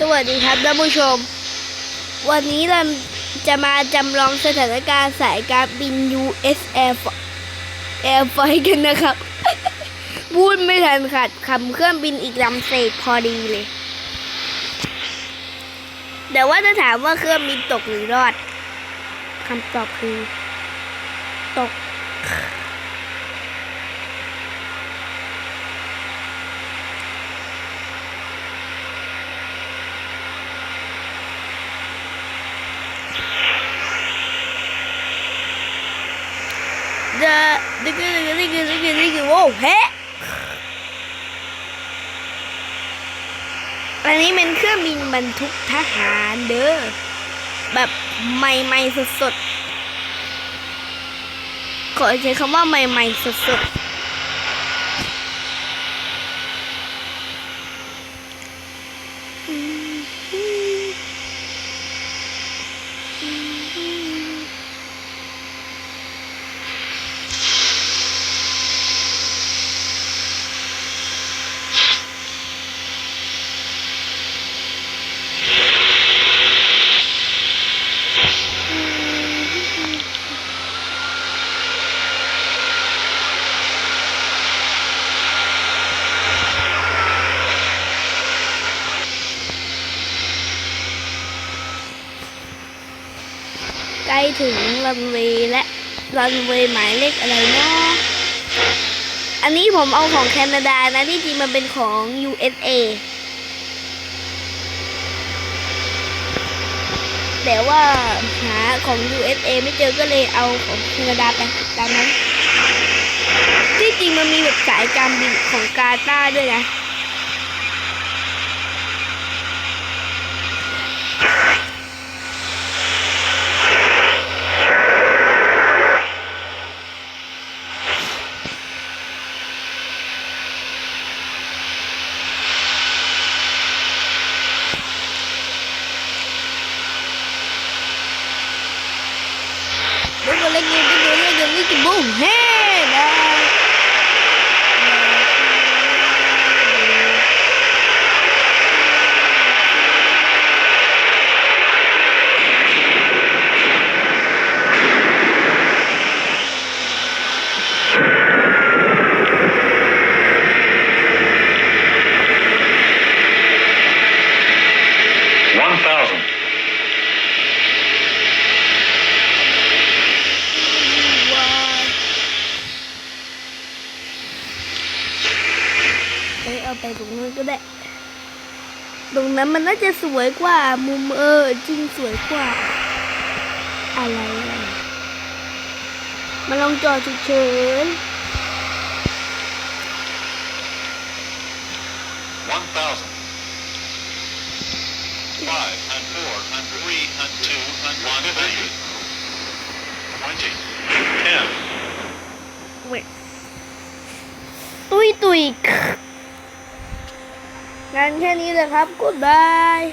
สวัสดีครับท่านผู้ชม วันนี้เราจะมาจำลองสถานการณ์สายการบิน US Air Air Flight กันนะครับ พูดไม่ทันขาดคำเครื่องบินอีกลำเศษพอดีเลย แต่ว่าจะถามว่าเครื่องบินตกหรือรอดคำตอบคือ ตก เดอะดิกดิกดิกดิกดิกดิกโอ้เฮ้อันนี้เป็นเครื่องบินบรรทุกทหารเด้อแบบใหม่ๆสดๆขอใช้คำว่าใหม่ๆสดๆ ใกล้ถึงรันเวย์และรันเวย์หมายเลขอะไรเนาะอันนี้ผมเอาของแคนาดานะที่จริงมันเป็นของ USA แต่ว่าหาของ USA ไม่เจอก็เลยเอาของแคนาดาไปตามนั้น ที่จริงมันมีแบบสายการบินของกาตาร์ด้วยนะ galera, eu muito morrendo, muito. ไปตรงนู้นก็ได้ ตรงนั้นมันน่าจะสวยกว่า มุมเออจริงสวยกว่า อะไรอะมาลองจอฉุกเฉิน One thousand. Five hundred. Four hundred. Three hundred. Two hundred. One hundred. Twenty. Ten. เว้ยตุยตุย งั้นแค่นี้เลยครับ goodbye